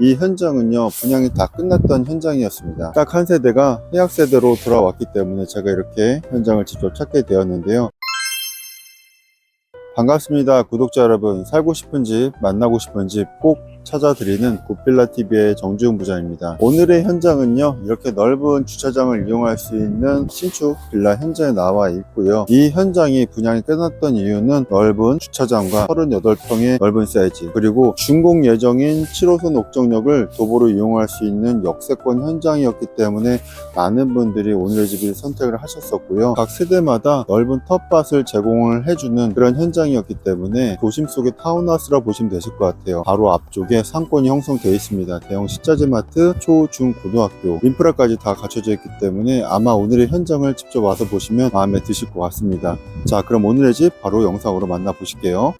이 현장은요 분양이 다 끝났던 현장이었습니다. 딱 한 세대가 해약 세대로 돌아왔기 때문에 제가 이렇게 현장을 직접 찾게 되었는데요. 반갑습니다. 구독자 여러분. 살고 싶은 집, 만나고 싶은 집 꼭 찾아드리는 굿빌라TV의 정지훈 부장입니다. 오늘의 현장은요, 이렇게 넓은 주차장을 이용할 수 있는 신축 빌라 현장에 나와 있고요. 이 현장이 분양이 끝났던 이유는 넓은 주차장과 38평의 넓은 사이즈, 그리고 준공 예정인 7호선 옥정역을 도보로 이용할 수 있는 역세권 현장이었기 때문에 많은 분들이 오늘의 집을 선택을 하셨었고요. 각 세대마다 넓은 텃밭을 제공을 해주는 그런 현장이었기 때문에 도심 속의 타운하우스라 보시면 되실 것 같아요. 바로 앞쪽에 상권이 형성되어 있습니다. 대형 식자재마트, 초, 중, 고등학교, 인프라까지 다 갖춰져 있기 때문에 아마 오늘의 현장을 직접 와서 보시면 마음에 드실 것 같습니다. 자, 그럼 오늘의 집 바로 영상으로 만나보실게요.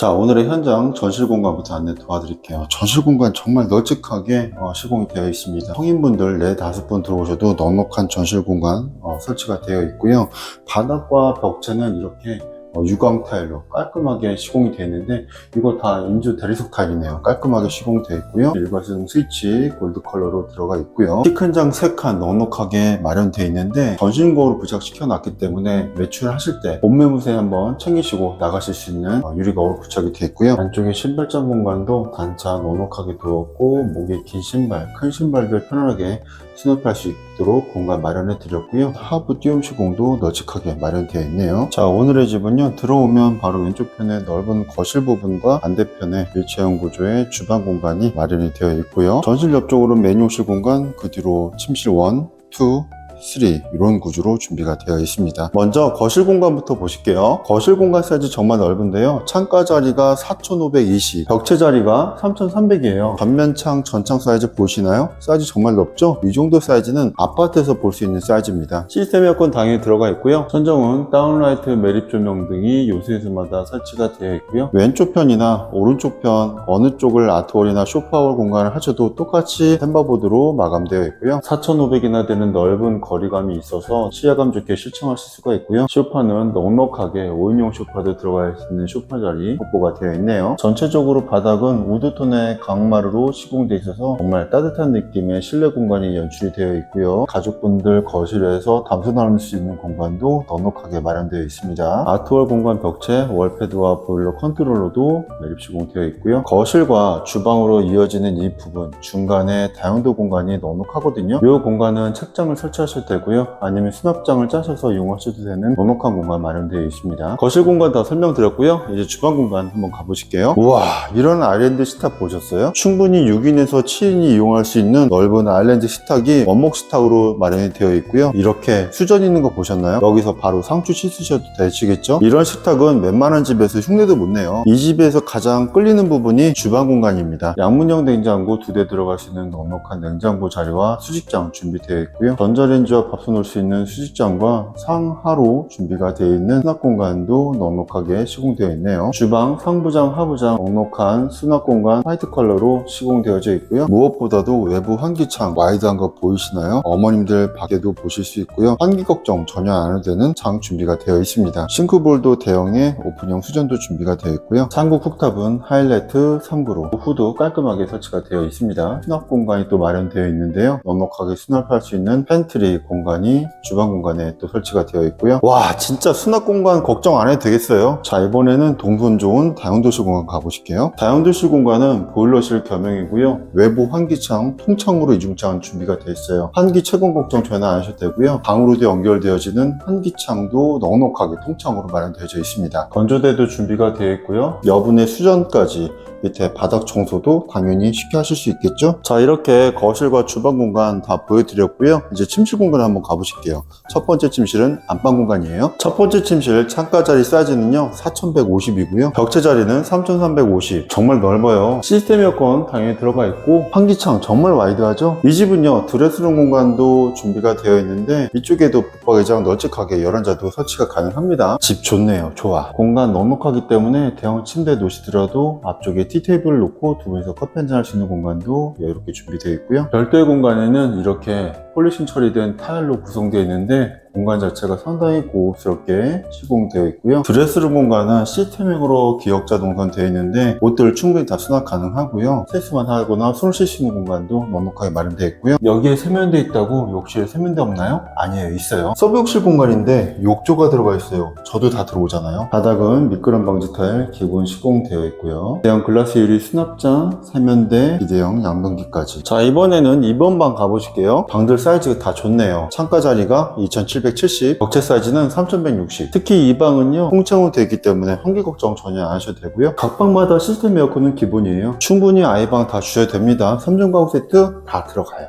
자, 오늘의 현장 전실 공간부터 안내 도와드릴게요. 전실 공간 정말 널찍하게 어, 시공이 되어 있습니다. 성인분들 4, 5분 들어오셔도 넉넉한 전실 공간 어, 설치가 되어 있고요. 바닥과 벽체는 이렇게 어, 유광 타일로 깔끔하게 시공이 되어 있는데 이거 다 인조 대리석 타일이네요. 깔끔하게 시공되어 있고요. 일괄성 스위치 골드 컬러로 들어가 있고요. 키큰장 3칸 넉넉하게 마련되어 있는데 전신거로 부착시켜 놨기 때문에 매출하실 때 옷매무새 한번 챙기시고 나가실 수 있는 어, 유리 거울 부착이 되어 있고요. 안쪽에 신발장 공간도 단차 넉넉하게 두었고 목에 긴 신발, 큰 신발들 편안하게 스눕할 수 있도록 공간 마련해 드렸고요. 하부 띄움 시공도 널찍하게 마련되어 있네요. 자, 오늘의 집은 요. 들어오면 바로 왼쪽 편에 넓은 거실 부분과 반대편에 일체형 구조의 주방 공간이 마련이 되어 있고요. 전실 옆쪽으로 메뉴실 공간, 그 뒤로 침실 1, 2, 3 이런 구조로 준비가 되어 있습니다. 먼저 거실 공간부터 보실게요. 거실 공간 사이즈 정말 넓은데요. 창가 자리가 4,520, 벽체 자리가 3,300이에요. 전면창, 전창 사이즈 보시나요? 사이즈 정말 넓죠? 이 정도 사이즈는 아파트에서 볼 수 있는 사이즈입니다. 시스템 에어컨 당연히 들어가 있고요. 천정은 다운라이트 매립 조명 등이 요소에서마다 설치가 되어 있고요. 왼쪽 편이나 오른쪽 편 어느 쪽을 아트월이나 쇼파월 공간을 하셔도 똑같이 템버보드로 마감되어 있고요. 4,500이나 되는 넓은 거리감이 있어서 시야감 좋게 실청하실 수가 있고요. 쇼파는 넉넉하게 5인용 쇼파도 들어가 있는 쇼파 자리 확보가 되어 있네요. 전체적으로 바닥은 우드톤의 강마루로 시공되어 있어서 정말 따뜻한 느낌의 실내 공간이 연출이 되어 있고요. 가족분들 거실에서 담소 나눌 수 있는 공간도 넉넉하게 마련되어 있습니다. 아트월 공간 벽체, 월패드와 보일러 컨트롤러도 매립 시공되어 있고요. 거실과 주방으로 이어지는 이 부분 중간에 다용도 공간이 넉넉하거든요. 이 공간은 책장을 설치하 셔도 되고요. 아니면 수납장을 짜셔서 이용하셔도 되는 넉넉한 공간 마련되어 있습니다. 거실 공간 다 설명드렸고요. 이제 주방 공간 한번 가보실게요. 우와 이런 아일랜드 식탁 보셨어요? 충분히 6인에서 7인이 이용할 수 있는 넓은 아일랜드 식탁이 원목 식탁으로 마련이 되어 있고요. 이렇게 수전 있는 거 보셨나요? 여기서 바로 상추 씻으셔도 되시겠죠? 이런 식탁은 웬만한 집에서 흉내도 못 내요. 이 집에서 가장 끌리는 부분이 주방 공간입니다. 양문형 냉장고 두 대 들어갈 수 있는 넉넉한 냉장고 자리와 수직장 준비되어 있고요. 전자레인지 와 밥솥 넣을 수 있는 수직장과 상하로 준비가 되어 있는 수납 공간도 넉넉하게 시공되어 있네요. 주방, 상부장, 하부장 넉넉한 수납 공간 화이트 컬러로 시공되어져 있고요. 무엇보다도 외부 환기창 와이드한 거 보이시나요? 어머님들 밖에도 보실 수 있고요. 환기 걱정 전혀 안 해도 되는 장 준비가 되어 있습니다. 싱크볼도 대형의 오픈형 수전도 준비가 되어 있고요. 상부 쿡탑은 하이라이트 3구로 후도 깔끔하게 설치가 되어 있습니다. 수납 공간이 또 마련되어 있는데요. 넉넉하게 수납할 수 있는 팬트리 공간이 주방 공간에 또 설치가 되어 있고요. 와 진짜 수납 공간 걱정 안 해도 되겠어요. 자 이번에는 동선 좋은 다용도실 공간 가보실게요. 다용도실 공간은 보일러실 겸용이고요. 외부 환기창, 통창으로 이중창 준비가 되어 있어요. 환기 채공 걱정 전혀 안 하셔도 되고요. 방으로도 연결되어지는 환기창도 넉넉하게 통창으로 마련되어져 있습니다. 건조대도 준비가 되어 있고요. 여분의 수전까지 밑에 바닥 청소도 당연히 쉽게 하실 수 있겠죠? 자, 이렇게 거실과 주방 공간 다 보여드렸고요. 이제 침실 공간 한번 가보실게요. 첫 번째 침실은 안방 공간이에요. 첫 번째 침실 창가 자리 사이즈는요, 4150이고요. 벽체 자리는 3350. 정말 넓어요. 시스템 에어컨 당연히 들어가 있고, 환기창 정말 와이드하죠? 이 집은요, 드레스룸 공간도 준비가 되어 있는데, 이쪽에도 붙박이장 널찍하게 열한자도 설치가 가능합니다. 집 좋네요. 좋아. 공간 넉넉하기 때문에 대형 침대 놓으시더라도 앞쪽에 티테이블을 놓고 두 분이서 커피 한잔 할 수 있는 공간도 여유롭게 준비되어 있고요. 별도의 공간에는 이렇게 폴리싱 처리된 타일로 구성되어 있는데 공간 자체가 상당히 고급스럽게 시공되어 있고요. 드레스룸 공간은 시스템으로 기역 자 동선 되어 있는데 옷들 충분히 다 수납 가능하고요. 세수만 하거나 손을 씻을 수 있는 공간도 넉넉하게 마련되어 있고요. 여기에 세면대 있다고 욕실에 세면대 없나요? 아니에요, 있어요. 서브 욕실 공간인데 욕조가 들어가 있어요. 저도 다 들어오잖아요. 바닥은 미끄럼 방지 타일 기본 시공되어 있고요. 대형 글라스 유리 수납장, 세면대, 비대형 양변기까지. 자, 이번에는 2번 방 가보실게요. 방들 사이즈가 다 좋네요. 창가 자리가 2770, 벽체 사이즈는 3160. 특히 이 방은요, 통창으로 되어 있기 때문에 환기 걱정 전혀 안 하셔도 되고요. 각 방마다 시스템 에어컨은 기본이에요. 충분히 아이방 다 주셔도 됩니다. 3종 가구 세트 다 들어가요.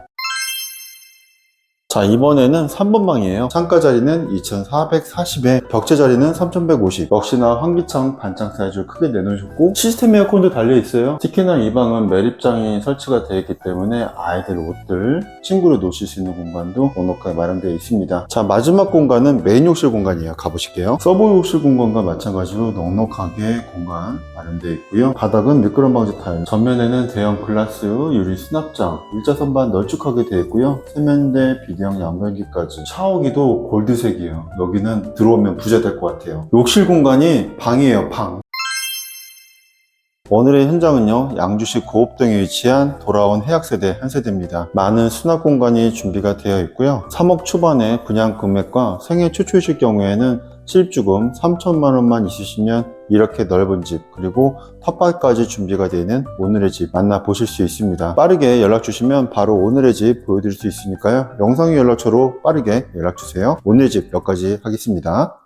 자 이번에는 3번 방이에요. 창가 자리는 2440에 벽체 자리는 3150 역시나 환기창 반창 사이즈를 크게 내놓으셨고 시스템 에어컨도 달려있어요. 특히나 이 방은 매립장이 설치가 되어 있기 때문에 아이들 옷들 친구를 놓으실 수 있는 공간도 넉넉하게 마련되어 있습니다. 자 마지막 공간은 메인 욕실 공간이에요. 가보실게요. 서브 욕실 공간과 마찬가지로 넉넉하게 공간 마련되어 있고요. 바닥은 미끄럼 방지 타일. 전면에는 대형 글라스 유리 수납장 일자 선반 널찍하게 되어 있고요. 세면대 비대형 양변기까지. 샤워기도 골드색이에요. 여기는 들어오면 부자될 것 같아요. 욕실 공간이 방이에요 방 오늘의 현장은요, 양주시 고읍동에 위치한 돌아온 해약세대 한 세대입니다. 많은 수납 공간이 준비가 되어 있고요. 3억 초반에 분양 금액과 생애 최초이실 경우에는 실주금 3천만 원만 있으시면 이렇게 넓은 집 그리고 텃밭까지 준비가 되어 있는 오늘의 집 만나보실 수 있습니다. 빠르게 연락 주시면 바로 오늘의 집 보여드릴 수 있으니까요. 영상의 연락처로 빠르게 연락 주세요. 오늘의 집 여기까지 하겠습니다.